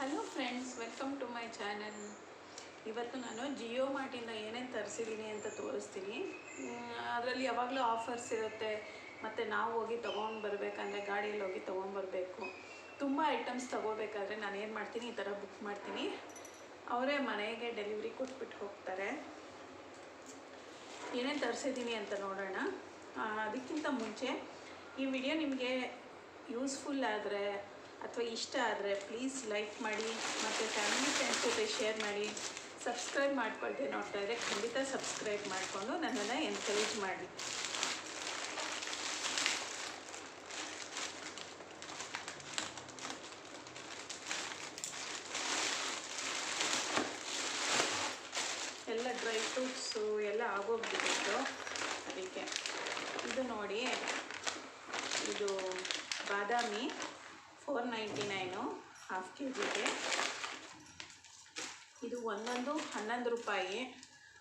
Hello friends welcome to my channel ಇವತ್ತು ನಾನು ಜಿಯೋ ಮಾರ್ಟಿಂದ ಏನೇನು ತರಿಸಿದ್ದೀನಿ ಅಂತ ತೋರಿಸ್ತೀನಿ. ಅದರಲ್ಲಿ ಯಾವಾಗಲೂ ಆಫರ್ಸ್ ಇರುತ್ತೆ. ಮತ್ತು ನಾವು ಹೋಗಿ ತೊಗೊಂಡು ಬರಬೇಕಂದ್ರೆ ಗಾಡಿಯಲ್ಲಿ ಹೋಗಿ ತೊಗೊಂಡ್ಬರಬೇಕು ತುಂಬ ಐಟಮ್ಸ್ ತೊಗೋಬೇಕಾದ್ರೆ ನಾನು ಏನು ಮಾಡ್ತೀನಿ, ಈ ಥರ ಬುಕ್ ಮಾಡ್ತೀನಿ. ಅವರೇ ಮನೆಗೆ ಡೆಲಿವರಿ ಕೊಟ್ಬಿಟ್ಟು ಹೋಗ್ತಾರೆ. ಏನೇನು ತರಿಸಿದ್ದೀನಿ ಅಂತ ನೋಡೋಣ. ಅದಕ್ಕಿಂತ ಮುಂಚೆ ಈ ವಿಡಿಯೋ ನಿಮಗೆ ಯೂಸ್ಫುಲ್ ಆದರೆ ಅಥವಾ ಇಷ್ಟ ಆದರೆ ಪ್ಲೀಸ್ ಲೈಕ್ ಮಾಡಿ ಮತ್ತು ಫ್ಯಾಮಿಲಿ ಫ್ರೆಂಡ್ಸ್ ಜೊತೆ ಶೇರ್ ಮಾಡಿ. ಸಬ್ಸ್ಕ್ರೈಬ್ ಮಾಡ್ಕೊಳ್ತೆ ನೋಡ್ತಾ ಇದ್ದರೆ ಖಂಡಿತ ಸಬ್ಸ್ಕ್ರೈಬ್ ಮಾಡಿಕೊಂಡು ನನ್ನನ್ನು ಎನ್ಕರೇಜ್ ಮಾಡಿ. ಎಲ್ಲ ಡ್ರೈ ಫ್ರೂಟ್ಸು ಎಲ್ಲ ಆಗೋಗ್ಬಿಟ್ಟಿತ್ತು ಅದಕ್ಕೆ. ಇದು ನೋಡಿ, ಇದು ಬಾದಾಮಿ. Four ninety nine half K ಜಿಗೆ ಇದು ಒಂದೊಂದು ಹನ್ನೊಂದು ರೂಪಾಯಿ.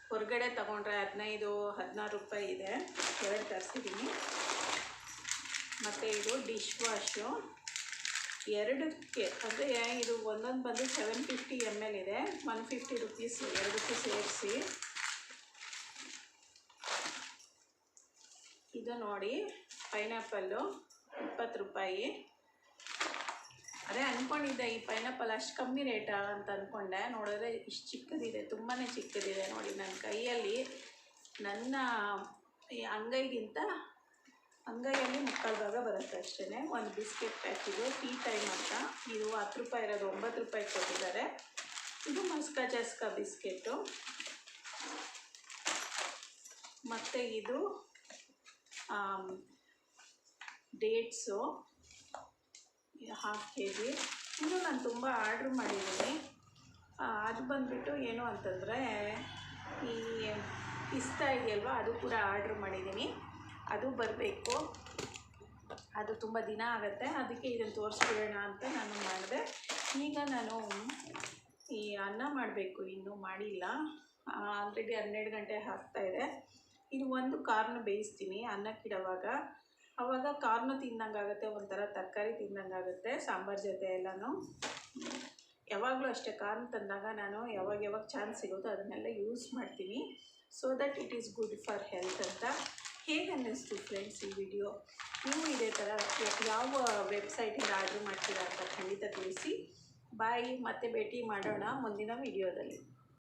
ಹೊರಗಡೆ ತಗೊಂಡ್ರೆ ಹದಿನೈದು, ಹದಿನಾರು ರೂಪಾಯಿ ಇದೆ. ಎರಡು ತರಿಸಿದ್ದೀನಿ ಮತ್ತು ಇದು ಡಿಶ್ ವಾಶು ಎರಡಕ್ಕೆ ಅಂದರೆ ಇದು ಒಂದೊಂದು ಬಂದು ಸೆವೆನ್ ಫಿಫ್ಟಿ ಎಂ ಎಲ್ ಇದೆ. ಒನ್ ಫಿಫ್ಟಿ ರುಪೀಸ್ ಎರಡಕ್ಕೆ ಸೇರಿಸಿ. ಇದು ನೋಡಿ ಪೈನಾಪಲ್ಲು ಇಪ್ಪತ್ತು ರೂಪಾಯಿ. ಅದೇ ಅಂದ್ಕೊಂಡಿದ್ದೆ ಈ ಪೈನಾಪಲ್ ಅಷ್ಟು ಕಮ್ಮಿ ರೇಟ ಅಂತ ಅಂದ್ಕೊಂಡೆ ನೋಡಿದ್ರೆ ಇಷ್ಟು ಚಿಕ್ಕದಿದೆ ತುಂಬಾ ಚಿಕ್ಕದಿದೆ ನೋಡಿ ನನ್ನ ಕೈಯಲ್ಲಿ. ನನ್ನ ಈ ಅಂಗೈಗಿಂತ ಅಂಗೈಯಲ್ಲಿ ಮುಕ್ಕಾಲು ಭಾಗ ಬರುತ್ತೆ ಅಷ್ಟೇ ಒಂದು ಬಿಸ್ಕೆಟ್ ಪ್ಯಾಕಿದು ಟೀ ಟೈಮ್ ಅಂತ. ಇದು ಹತ್ತು ರೂಪಾಯಿ ಇರೋದು, ಒಂಬತ್ತು ರೂಪಾಯಿ ಕೊಟ್ಟಿದ್ದಾರೆ. ಇದು ಮಸ್ಕ ಚಸ್ಕ ಬಿಸ್ಕೆಟು. ಮತ್ತು ಇದು ಡೇಟ್ಸು ಹಾಫ್ ಕೆ ಜಿ ಇನ್ನೂ ನಾನು ತುಂಬ ಆರ್ಡ್ರ್ ಮಾಡಿದ್ದೀನಿ. ಅದು ಬಂದುಬಿಟ್ಟು ಏನು ಅಂತಂದರೆ, ಈ ಪಿಸ್ತಾ ಇದೆಯಲ್ವ, ಅದು ಕೂಡ ಆರ್ಡ್ರ್ ಮಾಡಿದ್ದೀನಿ. ಅದು ಬರಬೇಕು. ಅದು ತುಂಬ ದಿನ ಆಗುತ್ತೆ. ಅದಕ್ಕೆ ಇದನ್ನು ತೋರಿಸ್ಬಿಡೋಣ ಅಂತ ನಾನು ಮಾಡಿದೆ. ಈಗ ನಾನು ಈ ಅನ್ನ ಮಾಡಬೇಕು. ಇನ್ನೂ ಮಾಡಿಲ್ಲ. ಆಲ್ರೆಡಿ ಹನ್ನೆರಡು ಗಂಟೆ ಆಗ್ತಾಯಿದೆ ಇದು ಒಂದು ಕಾರ್ನ ಬೇಯಿಸ್ತೀನಿ. ಅನ್ನಕ್ಕಿಡೋವಾಗ ಆವಾಗ ಕಾರ್ನು ತಿಂದಂಗಾಗುತ್ತೆ, ಒಂಥರ ತರಕಾರಿ ತಿಂದಂಗಾಗುತ್ತೆ, ಸಾಂಬಾರು ಜೊತೆ ಎಲ್ಲನೂ. ಯಾವಾಗಲೂ ಅಷ್ಟೇ, ಕಾರ್ನ್ ತಂದಾಗ ನಾನು ಯಾವಾಗ ಯಾವಾಗ ಚಾನ್ಸ್ ಸಿಗುತ್ತೋ ಅದನ್ನೆಲ್ಲ ಯೂಸ್ ಮಾಡ್ತೀನಿ. So that it is good for health ಅಂತ. ಹೇಗೆ ಅನ್ನಿಸ್ತು ಫ್ರೆಂಡ್ಸ್ ಈ ವಿಡಿಯೋ ನೀವು ಇದೇ ಥರ ಯಾವ ವೆಬ್ಸೈಟಿಂದ ಆರ್ಡ್ರ್ ಮಾಡ್ತೀರಾ ಅಂತ ಖಂಡಿತ ತಿಳಿಸಿ. ಬಾಯ್ ಮತ್ತೆ ಭೇಟಿ ಮಾಡೋಣ ಮುಂದಿನ ವಿಡಿಯೋದಲ್ಲಿ